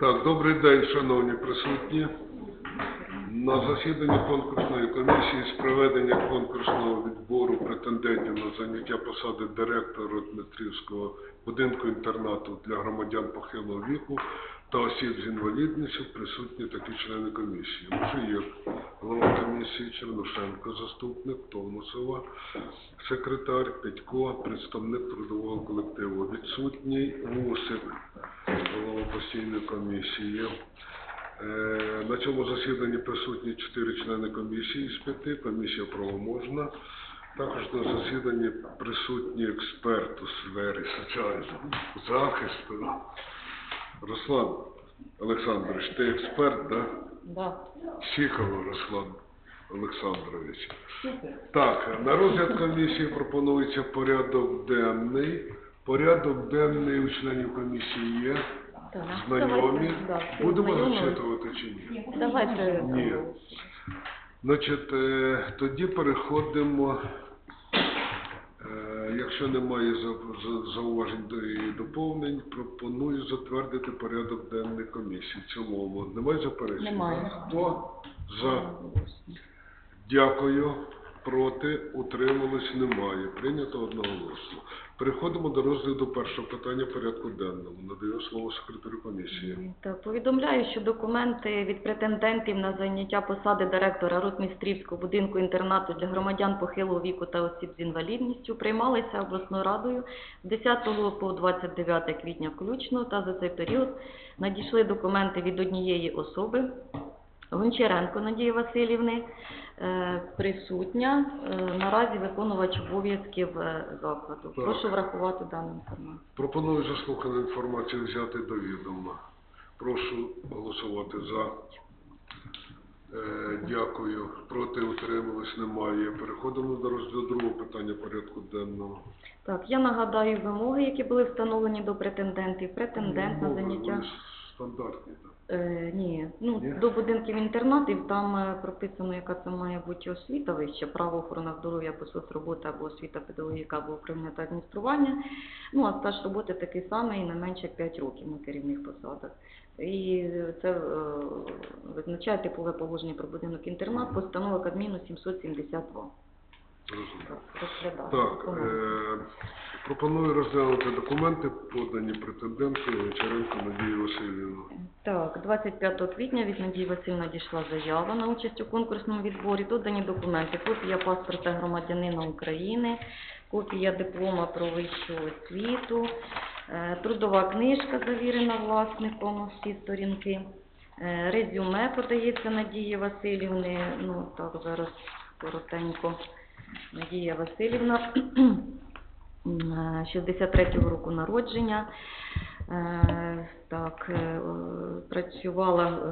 Так, добрий день, шановні присутні. На засіданні конкурсної комісії з проведення конкурсного відбору претендентів на заняття посади директора Дмитрівського будинку інтернату для громадян похилого віку та осіб з інвалідністю присутні такі члени комісії. Мужиєв, голова комісії, Чернушенко, заступник, Томусова, секретар, Петько, представник трудового колективу. Відсутній Мусик, голова постійної комісії. Е, На цьому засіданні присутні чотири члени комісії з п'яти, комісія правоможна. Також на засіданні присутні експерт у сфері соціального захисту. Руслан Олександрович, ти експерт, да? Да. Сіхов Руслан Олександрович. Так, на розгляд комісії пропонується порядок денний. Порядок денний у членів комісії є. Так. Знайомі. Да, всі Будемо знайомі. зачитувати чи ні? Давайте. Ні. Значить, е, тоді переходимо. Е, Якщо немає за- за- зауважень до- і доповнень, пропоную затвердити порядок денний комісії. В цілому. Немає заперечень? Немає. Хто за? Дякую. Проти утримались немає. Прийнято одноголосно. Переходимо до розгляду першого питання порядку денному. Надаю слово секретарю комісії. Так, повідомляю, що документи від претендентів на зайняття посади директора Ротмістрівського будинку інтернату для громадян похилого віку та осіб з інвалідністю приймалися обласною радою з 10 по 29 квітня включно, та за цей період надійшли документи від однієї особи. Гончаренко Надії Васильівни е, присутня, е, наразі виконувач обов'язків е, закладу. Так. Прошу врахувати дану інформацію. Пропоную заслухану інформацію взяти до відома. Прошу голосувати за. Дякую. Проти утримались немає. Переходимо до другого питання порядку денного. Так, я нагадаю вимоги, які були встановлені до претендентів. Претендент на заняття. Стандартні, так. Е, ні, ну Ні? до будинків інтернатів там е, прописано, яка це має бути освіта вища, право охорона здоров'я або соцробота, або освіта педагогіка, або управління та адміністрування. Ну а стаж роботи такий самий не менше 5 років на керівних посадах. І це е, визначає типове положення про будинок інтернат, постанова Кабміну 772. Так, е, пропоную розглянути документи, подані претенденткою Гончаренко Надії Васильівну. Так, 25 квітня від Надії Васильівни надійшла заява на участь у конкурсному відборі. Тут дані документи. Копія паспорта громадянина України, копія диплома про вищу освіту, е, трудова книжка завірена власником, всі сторінки. Е, Резюме подається Надії Васильівни. Ну, так, зараз коротенько. Надія Васильівна, м, е, 63-го року народження. Е, Так, е, працювала,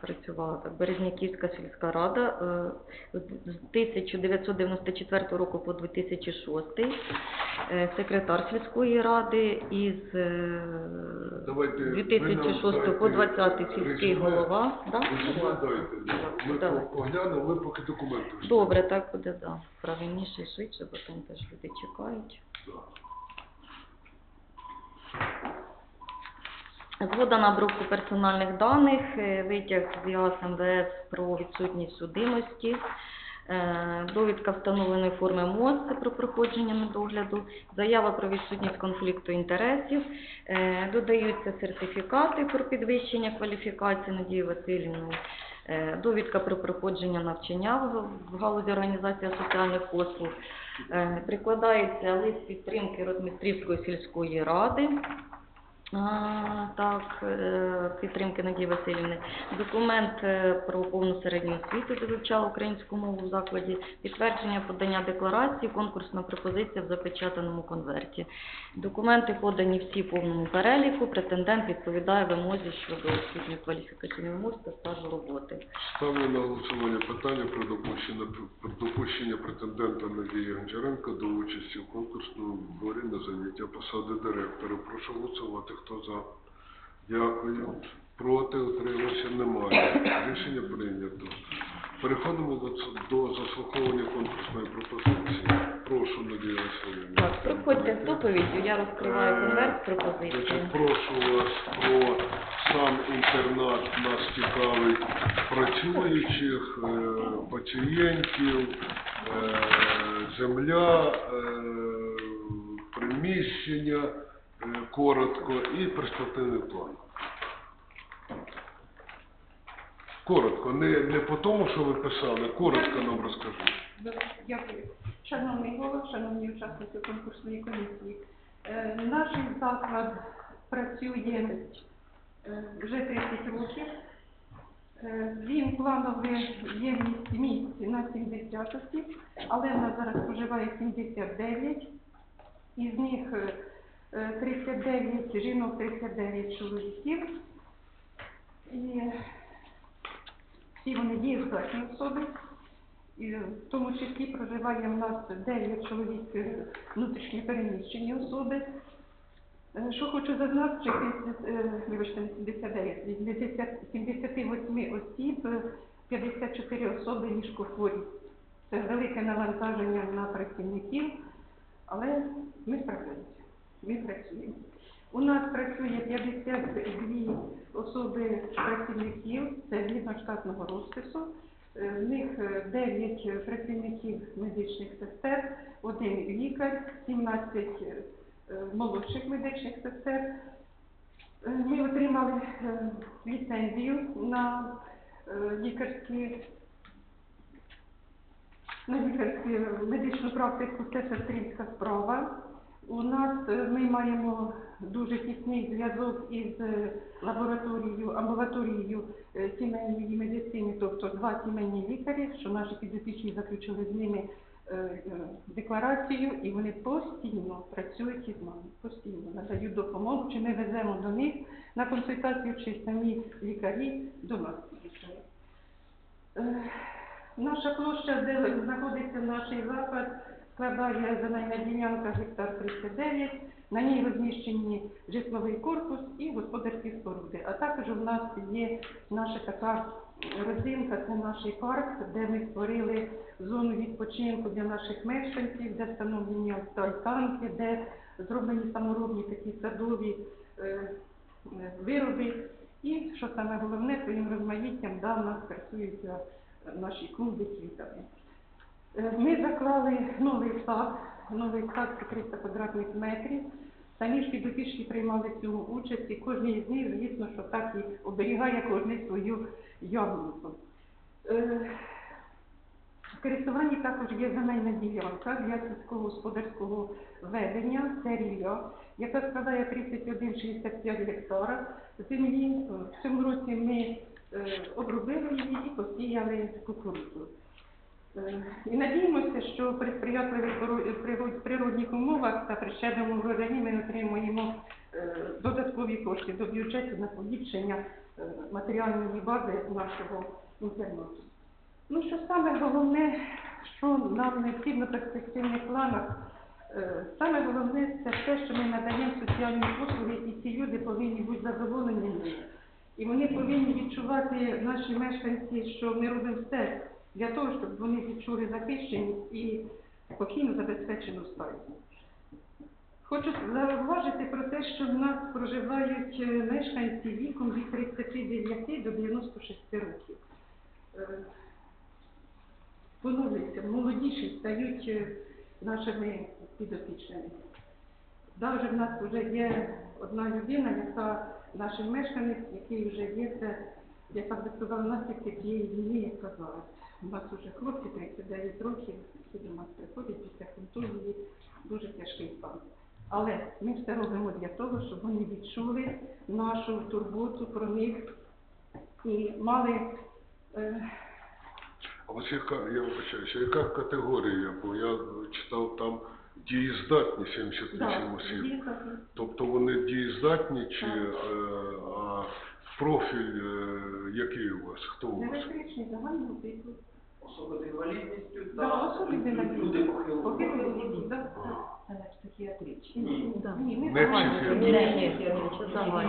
працювала так, Березняківська сільська рада е, з 1994 року по 2006, е, секретар сільської ради із е, Давайте, 2006 по дайте 20 сільський голова. Да? Ми поглянемо, ви поки документи. Добре, так буде, да. Правильніше швидше, бо там теж люди чекають. Да. Згода на обробку персональних даних, е, витяг з ЄАС МВС про відсутність судимості, е, довідка встановленої форми МОЗ про проходження медогляду, заява про відсутність конфлікту інтересів, е, додаються сертифікати про підвищення кваліфікації Надії Васильівної, довідка про проходження навчання в- галузі організації соціальних послуг, прикладається лист підтримки Родмістрівської сільської ради, а, Так, е, підтримки Надії Васильівни. Документ е, про повну середню освіту, де вивчала українську мову в закладі, підтвердження подання декларації, конкурсна пропозиція в запечатаному конверті. Документи подані всі в повному переліку. Претендент відповідає вимозі щодо освітньої кваліфікаційної вимог та стажу роботи. Ставлю на голосування питання про допущення, про допущення претендента Надії Гончаренко до участі в конкурсному відборі на заняття посади директора. Прошу голосувати. Хто за? Дякую. Проти утримався немає. Рішення прийнято. Переходимо до, заслуховування конкурсної пропозиції. Прошу, Надія Васильівна. Так, проходьте з доповіддю, я розкриваю конверт з пропозицією. Значить, прошу вас про сам інтернат нас цікавить працюючих, е, пацієнтів, е, земля, е, приміщення, е, коротко і перспективний план. Коротко, не, не по тому, що ви писали, коротко нам розкажіть. Дякую. Шановний голов, шановні учасники конкурсної комісії, е, наш заклад працює е, вже 30 років. Е, Він плановий ємність місць на 70 осіб, але в нас зараз проживає 79, із них е, е, 39 жінок, 39 чоловіків. І всі вони дієздатні особи. І в тому числі проживає в нас 9 чоловік е, внутрішньо переміщені особи. Е, Що хочу зазначити, е, вибачте, не 79, від 78 осіб, е, 54 особи ліжкохворі. Це велике навантаження на працівників, але ми справляємося, ми працюємо. У нас працює 52 особи працівників, це згідно штатного розпису. Е, В них 9 працівників медичних сестер, один лікар, 17 е, молодших медичних сестер. Е, Ми отримали е, ліцензію на е, лікарські на лікарську медичну практику це сестринська справа. У нас е, ми маємо дуже тісний зв'язок із е, лабораторією, амбулаторією е, сімейної медицини, тобто два сімейні лікарі, що наші підопічні заключили з ними декларацію, і вони постійно працюють із нами, постійно надають допомогу, чи ми веземо до них на консультацію, чи самі лікарі до нас. Е, Наша площа, де знаходиться наш заклад, складає земельна ділянка гектар 39, на ній розміщені житловий корпус і господарські споруди. А також у нас є наша така родзинка, це наш парк, де ми створили зону відпочинку для наших мешканців, де встановлені альтанки, де зроблені саморобні такі садові е, е, вироби. І, що саме головне, своїм розмаїттям да, нас працюються наші клуби квітами. Е, Ми заклали новий сад, новий сад 300 квадратних метрів. Самі ж підопічні приймали цьому участь, і кожен з них, звісно, що так і оберігає кожен свою яблуку. Е, В користуванні також є земельна ділянка для сільськогосподарського ведення, це рілля, яка складає 31,65 гектара землі. В цьому році ми е, обробили її і посіяли кукурудзу. Е, І надіємося, що при сприятливих природних умовах та при щедрому врожаї ми отримаємо е, додаткові кошти до бюджету на поліпшення е, матеріальної бази нашого інтернату. Ну, що саме головне, що нам необхідно в перспективних планах, саме головне це те, що ми надаємо соціальні послуги, і ці люди повинні бути задоволені. І вони повинні відчувати, наші мешканці, що ми робимо все для того, щоб вони відчули захищеність і спокійно забезпечену старість. Хочу зауважити про те, що в нас проживають е, мешканці віком від 39 до 96 років. Е, Поновлюються, молодіші стають е, нашими підопічними. Навіть в нас вже є одна людина, яка наший мешканець, який вже є, це, яка би сказала, наслідки цієї війни, як казали. У нас вже хлопці 39 років, які до нас приходять після контузії, дуже тяжкий стан. Але ми все робимо для того, щоб вони відчули нашу турботу про них і мали е, А ось яка, я вибачаюся, яка категорія? Бо я читав там дієздатні 78 да, осіб. діти. Тобто вони дієздатні чи е, а профіль е, який у вас? Хто у вас? Електричний загальний типу. Особи з інвалідністю Да, та люди похилого. А. Ні, Не.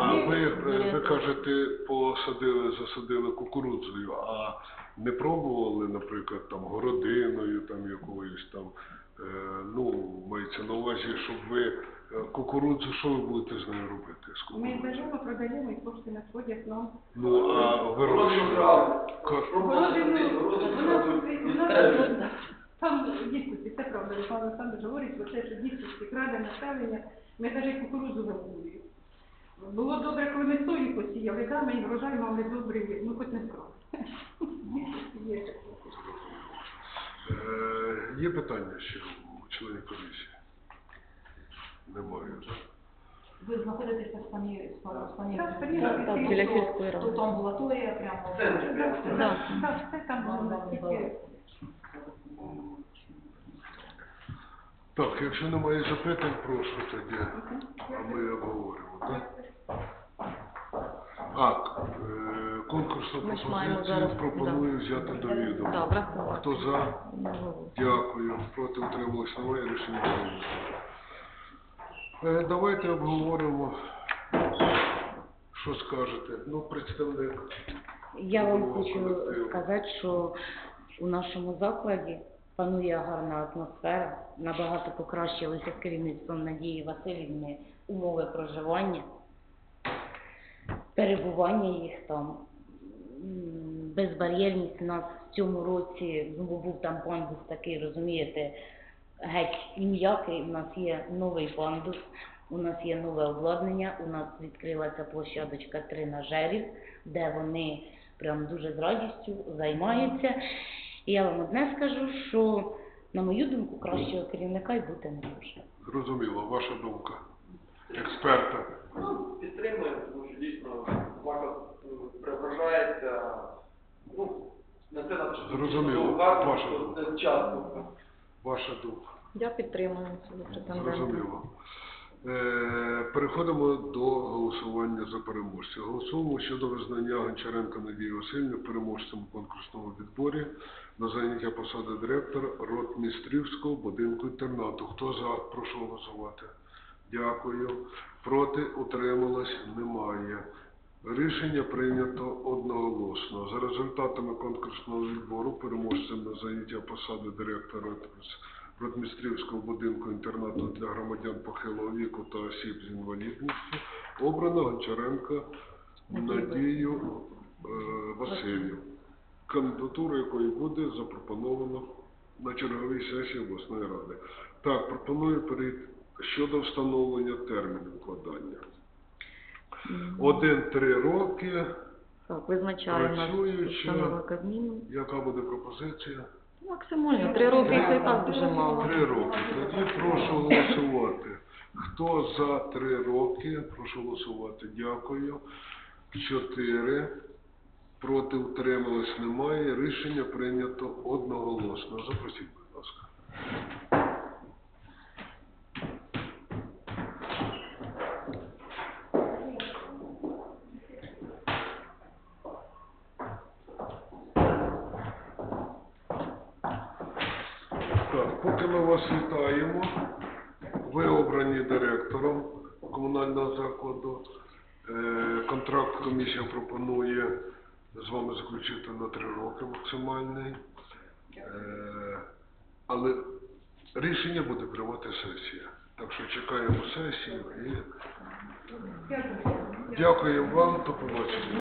А ви, е, ви кажете, посадили, засадили кукурудзою, а не пробували, наприклад, там городиною, там якоюсь там, е, ну, мається на увазі, щоб ви е, кукурудзу, що ви будете з нею робити? З Ми кукурудзою? беремо, продаємо і кошти надходять нам. Ну, а вирощувати? Тут- вона Правда? тут- Там дійсності, це правда, Руслан Олександрович говорить про те, що дійсності краде населення, ми навіть кукурудзу вирощуємо. Було добре, коли ми сою посіяли, да, ми і врожай мали добрий, ну хоч не вкрали. Є таке. Е, Є питання ще у членів комісії? Немає, так? Ви знаходитеся в Так, Так, так, біля сільської ради. Тобто амбулаторія прямо. Да. Так, все там було настільки. Так, якщо немає запитань, прошу тоді, а ми обговоримо, так? А, е, конкурсну Ми ж маємо пропозицію зараз, пропоную взяти до відома. Хто за? Дякую. Проти утрималось немає, рішення прийнято. Е, Давайте обговоримо, що скажете. Ну, представник. Я вам хочу сказати, що у нашому закладі панує гарна атмосфера, набагато покращилися з керівництвом Надії Васильівни умови проживання, перебування їх там. Безбар'єрність у нас в цьому році, ну був там пандус такий, розумієте, геть ніякий. У нас є новий пандус, у нас є нове обладнання, у нас відкрилася площадочка тренажерів, де вони прям дуже з радістю займаються. І я вам одне скажу, що, на мою думку, кращого керівника й бути не може. Зрозуміло, ваша думка. Експерта. Ну, підтримуємо, тому що дійсно заклад е, преображається. Ну, на це нам Зрозуміло. Ваша думка. часто. Ваша думка. Я підтримую цього претендента. Зрозуміло. Е, Переходимо до голосування за переможця. Голосуємо щодо визнання Гончаренка Надії Васильівни переможцем у конкурсному відборі на заняття посади директора Ротмістрівського будинку інтернату. Хто за? Прошу голосувати. Дякую. Проти утрималось немає. Рішення прийнято одноголосно. За результатами конкурсного відбору переможцем на заняття посади директора Ротмістрівського будинку інтернату для громадян похилого віку та осіб з інвалідністю обрано Гончаренка Надію е, Васильівну, кандидатуру якої буде запропоновано на черговій сесії обласної ради. Так, пропоную перейти щодо встановлення терміну вкладання. Один-три роки. Так, визначає нас Працююча. постанова Кабміну. Яка буде пропозиція? Максимально, три роки це і так дуже мало. Три роки. Тоді прошу голосувати. Хто за три роки? Прошу голосувати. Дякую. Чотири. Проти утрималось немає. Рішення прийнято одноголосно. Запросіть, будь ласка. Так, поки ми вас вітаємо, ви обрані директором комунального закладу. Е, Контракт комісія пропонує з вами заключити на три роки максимальний. Е, Але рішення буде приймати сесія. Так що чекаємо сесію і Дякую. дякуємо вам, до побачення.